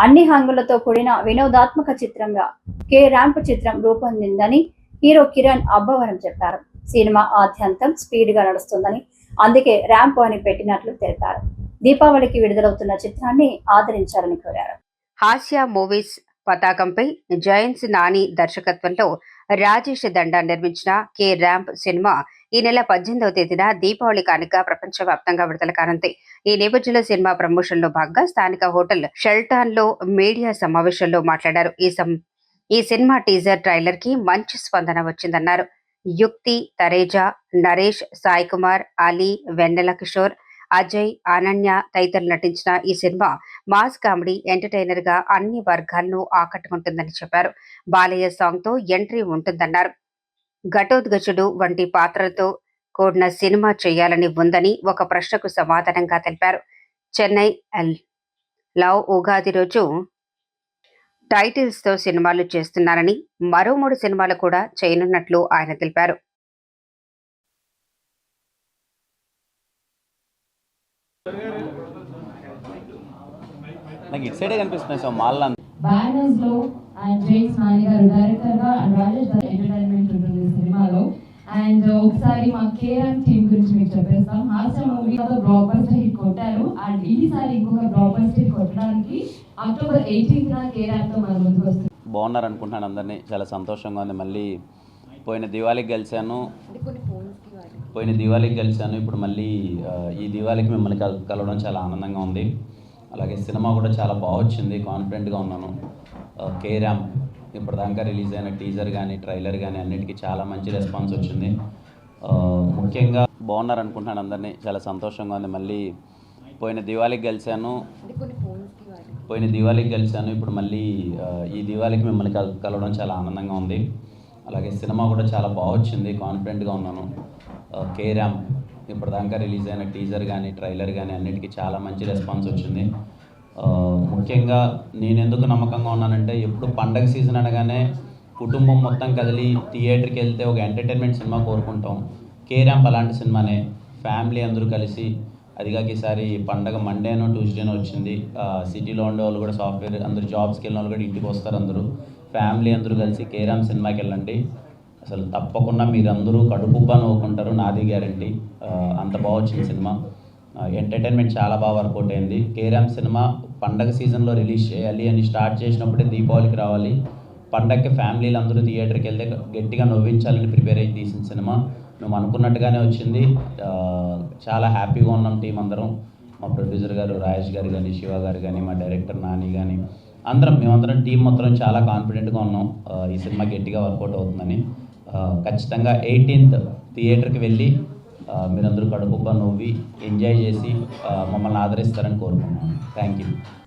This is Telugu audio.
అన్ని హంగులతో కూడిన వినోదాత్మక చిత్రంగా కే ర్యాంప్ చిత్రం రూపొందిందని హీరో కిరణ్ అబ్బవరం చెప్పారు. సినిమా ఆద్యంతం స్పీడ్గా నడుస్తుందని అందుకే ర్యాంప్ అని పెట్టినట్లు తెలిపారు. దీపావళికి విడుదలవుతున్న చిత్రాన్ని ఆదరించాలని కోరారు. హాస్య మూవీస్ పతాకంపై జయంత్ నాని దర్శకత్వంలో రాజేష్ దండా నిర్మించిన కే ర్యాంప్ సినిమా ఈ నెల పద్దెనిమిదవ తేదీన దీపావళి కానుక ప్రపంచవ్యాప్తంగా విడుదల కానుంది. ఈ నేపథ్యంలో సినిమా ప్రమోషన్లో భాగంగా స్థానిక హోటల్ షెల్టాన్లో మీడియా సమావేశంలో మాట్లాడారు. ఈ సం ఈ సినిమా టీజర్ ట్రైలర్కి మంచి స్పందన వచ్చిందన్నారు. యుక్తి తరేజా నరేష్ సాయి కుమార్ అలీ వెన్నెల కిషోర్ అజయ్ అనన్య తదితరులు నటించిన ఈ సినిమా మాస్ కామెడీ ఎంటర్టైనర్గా అన్ని వర్గాలను ఆకట్టుకుంటుందని చెప్పారు. బాలయ్య సాంగ్తో ఎంట్రీ ఉంటుందన్నారు. ఘటోద్గజుడు వంటి పాత్రలతో కూడిన సినిమా చేయాలని ఉందని ఒక ప్రశ్నకు సమాధానంగా తెలిపారు. చెన్నై ఎల్ లవ్ ఉగాది రోజు టైటిల్స్తో సినిమాలు చేస్తున్నారని మరో మూడు సినిమాలు కూడా చేయనున్నట్లు ఆయన తెలిపారు. నాకు ఇటు సైడే కనిపిస్తున్నాయి సార్ మాల్ బ్యానర్స్లో అండ్ నాని గారు డైరెక్టర్గా అండ్ రాజేష్ గారు ఎంటర్టైన్మెంట్ ఉంటుంది సినిమాలో. అండ్ ఒకసారి మా కేఆర్ టీమ్ గురించి మీకు చెప్పేస్తాం. Hasya movie blockbuster hit కొట్టారు. అండ్ ఈసారి ఇంకొక బ్లాక్ బస్టర్ హిట్ కొట్టడానికి అక్టోబర్ ఎయిటీన్త్ నా తో మన ముందుకు వస్తుంది. బాగున్నారు అనుకుంటున్నాను అందరినీ. చాలా సంతోషంగా ఉంది. మళ్ళీ పోయిన దివాళీకి కలిశాను పోయిన దివాళీకి కలిశాను ఇప్పుడు మళ్ళీ ఈ దివాళీకి మిమ్మల్ని కల కలవడం చాలా ఆనందంగా ఉంది. అలాగే సినిమా కూడా చాలా బాగా వచ్చింది కాన్ఫిడెంట్గా ఉన్నాను. కే ర్యామ్ ఇప్పటిదాకా రిలీజ్ అయిన టీజర్ కానీ ట్రైలర్ కానీ అన్నిటికీ చాలా మంచి రెస్పాన్స్ వచ్చింది. ముఖ్యంగా బాగున్నారు అనుకుంటున్నాను అందరినీ. చాలా సంతోషంగా ఉంది. మళ్ళీ పోయిన దివాళీకి కలిశాను పోయిన దివాళీకి కలిశాను ఇప్పుడు మళ్ళీ ఈ దివాళీకి మిమ్మల్ని కల కలవడం చాలా ఆనందంగా ఉంది. అలాగే సినిమా కూడా చాలా బాగా వచ్చింది కాన్ఫిడెంట్గా ఉన్నాను. ఆ, కే ర్యామ్ ఇప్పటిదాకా రిలీజ్ అయిన టీజర్ కానీ ట్రైలర్ కానీ అన్నిటికీ చాలా మంచి రెస్పాన్స్ వచ్చింది. ముఖ్యంగా నేను ఎందుకు నమ్మకంగా ఉన్నానంటే ఎప్పుడు పండగ సీజన్ అనగానే కుటుంబం మొత్తం కదిలి థియేటర్కి వెళ్తే ఒక ఎంటర్టైన్మెంట్ సినిమా కోరుకుంటాం. కేరాంప్ అలాంటి సినిమానే. ఫ్యామిలీ అందరూ కలిసి అదిగాక ఈసారి పండగ మండేనో ట్యూస్డేనో వచ్చింది. సిటీలో ఉండే వాళ్ళు కూడా సాఫ్ట్వేర్ అందరూ జాబ్స్కి వెళ్ళిన వాళ్ళు కూడా ఇంటికి వస్తారు అందరూ. ఫ్యామిలీ అందరూ కలిసి కేరామ్ సినిమాకి వెళ్ళండి. అసలు తప్పకుండా మీరందరూ కడుపుబ్బా నవ్వుకుంటారు. నాది గ్యారంటీ. అంత బాగా వచ్చింది సినిమా. ఎంటర్టైన్మెంట్ చాలా బాగా వర్కౌట్ అయింది. కేరామ్ సినిమా పండగ సీజన్లో రిలీజ్ చేయాలి అని స్టార్ట్ చేసినప్పుడే దీపావళికి రావాలి. పండగకి ఫ్యామిలీలు అందరూ థియేటర్కి వెళ్తే గట్టిగా నవ్వించాలని ప్రిపేర్ అయ్యి తీసిన సినిమా. మేము అనుకున్నట్టుగానే వచ్చింది. చాలా హ్యాపీగా ఉన్నాం టీం అందరం. మా ప్రొడ్యూసర్ గారు రాజేష్ గారు కానీ శివ గారు కానీ మా డైరెక్టర్ నాని కానీ అందరం మేమందరం టీం మొత్తం చాలా కాన్ఫిడెంట్గా ఉన్నాం. ఈ సినిమా గట్టిగా వర్కౌట్ అవుతుందని. ఖచ్చితంగా ఎయిటీన్త్ థియేటర్కి వెళ్ళి మీరందరూ కడుపుగా నవ్వి ఎంజాయ్ చేసి మమ్మల్ని ఆదరిస్తారని కోరుకుంటున్నాను. Thank you